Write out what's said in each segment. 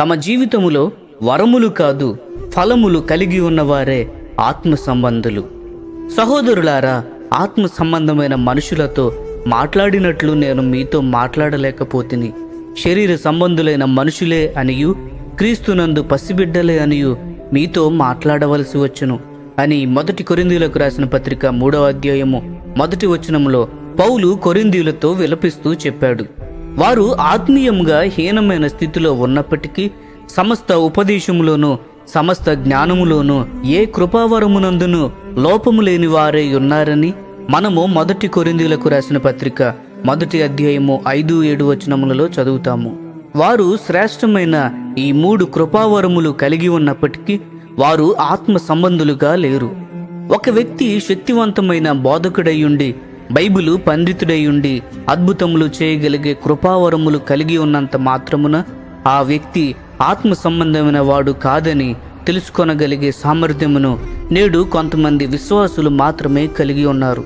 తమ జీవితములో వరములు కాదు ఫలములు కలిగి ఉన్నవారే ఆత్మ సంబంధులు సహోదరులారా ఆత్మ సంబంధమైన మనుషులతో మాట్లాడినట్లు నేను మీతో మాట్లాడలేకపోతిని. శరీర సంబంధులైన మనుషులే అనియు క్రీస్తునందు పసిబిడ్డలే అనియు మీతో మాట్లాడవలసి వచ్చును. అని మొదటి కొరిందీలకు రాసిన పత్రిక మూడవ అధ్యాయము మొదటి వచనములో పౌలు కొరిందీలతో విలపిస్తూ చెప్పాడు. వారు ఆత్మీయంగా హీనమైన స్థితిలో ఉన్నప్పటికీ సమస్త ఉపదేశములోనూ సమస్త జ్ఞానములోనూ ఏ కృపావరమునందును లోపము లేని వారే ఉన్నారని మనము మొదటి కొరిందీలకు రాసిన పత్రిక మొదటి అధ్యాయము ఐదు ఏడు వచనములలో చదువుతాము. వారు శ్రేష్టమైన ఈ మూడు కృపావరములు కలిగి ఉన్నప్పటికీ వారు ఆత్మ సంబంధులుగా లేరు. ఒక వ్యక్తి శక్తివంతమైన బోధకుడయ్యుండి బైబిలు పండితుడయ్యుండి అద్భుతములు చేయగలిగే కృపావరములు కలిగి ఉన్నంత మాత్రమున ఆ వ్యక్తి ఆత్మ సంబంధమైన వాడు కాదని తెలుసుకొనగలిగే సామర్థ్యమును నేడు కొంతమంది విశ్వాసులు మాత్రమే కలిగి ఉన్నారు.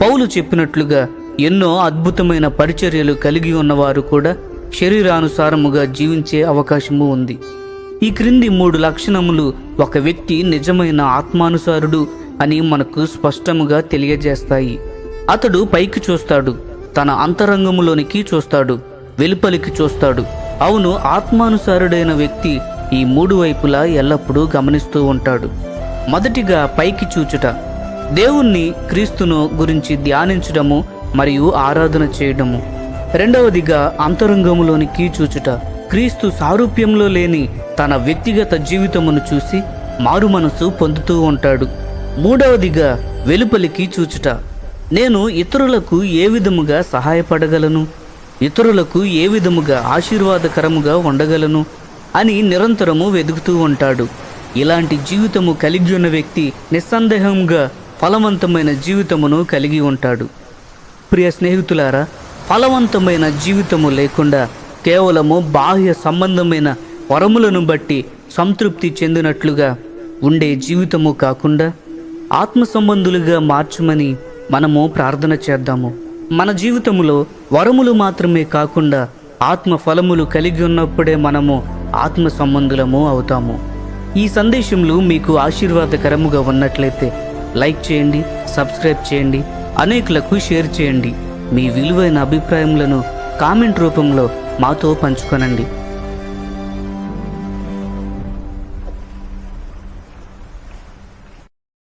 పౌలు చెప్పినట్లుగా ఎన్నో అద్భుతమైన పరిచర్యలు కలిగి ఉన్నవారు కూడా శరీరానుసారముగా జీవించే అవకాశము ఉంది. ఈ క్రింది మూడు లక్షణములు ఒక వ్యక్తి నిజమైన ఆత్మానుసారుడు అని మనకు స్పష్టముగా తెలియజేస్తాయి. అతడు పైకి చూస్తాడు తన అంతరంగములోనికి చూస్తాడు వెలుపలికి చూస్తాడు. అవును ఆత్మానుసారుడైన వ్యక్తి ఈ మూడు వైపులా ఎల్లప్పుడూ గమనిస్తూ ఉంటాడు. మొదటిగా పైకి చూచుట దేవుణ్ణి క్రీస్తును గురించి ధ్యానించడము మరియు ఆరాధన చేయడము. రెండవదిగా అంతరంగములోనికి చూచుట క్రీస్తు సారూప్యంలో లేని తన వ్యక్తిగత జీవితమును చూసి మారు మనసు పొందుతూ ఉంటాడు. మూడవదిగా వెలుపలికి చూచుట నేను ఇతరులకు ఏ విధముగా సహాయపడగలను? ఇతరులకు ఏ విధముగా ఆశీర్వాదకరముగా ఉండగలను? అని నిరంతరము వెతుకుతూ ఉంటాడు. ఇలాంటి జీవితము కలిగి ఉన్న వ్యక్తి నిస్సందేహంగా ఫలవంతమైన జీవితమును కలిగి ఉంటాడు. ప్రియ స్నేహితులారా ఫలవంతమైన జీవితము లేకుండా కేవలము బాహ్య సంబంధమైన వరములను బట్టి సంతృప్తి చెందినట్లుగా ఉండే జీవితము కాకుండా ఆత్మ సంబంధులుగా మార్చమని మనము ప్రార్థన చేద్దాము. మన జీవితములో వరములు మాత్రమే కాకుండా ఆత్మ ఫలములు కలిగి ఉన్నప్పుడే మనము ఆత్మ సంబంధులము అవుతాము. ఈ సందేశములు మీకు ఆశీర్వాదకరముగా ఉన్నట్లయితే లైక్ చేయండి సబ్స్క్రైబ్ చేయండి అనేకులకు షేర్ చేయండి. మీ విలువైన అభిప్రాయములను కామెంట్ రూపంలో మాతో పంచుకొనండి.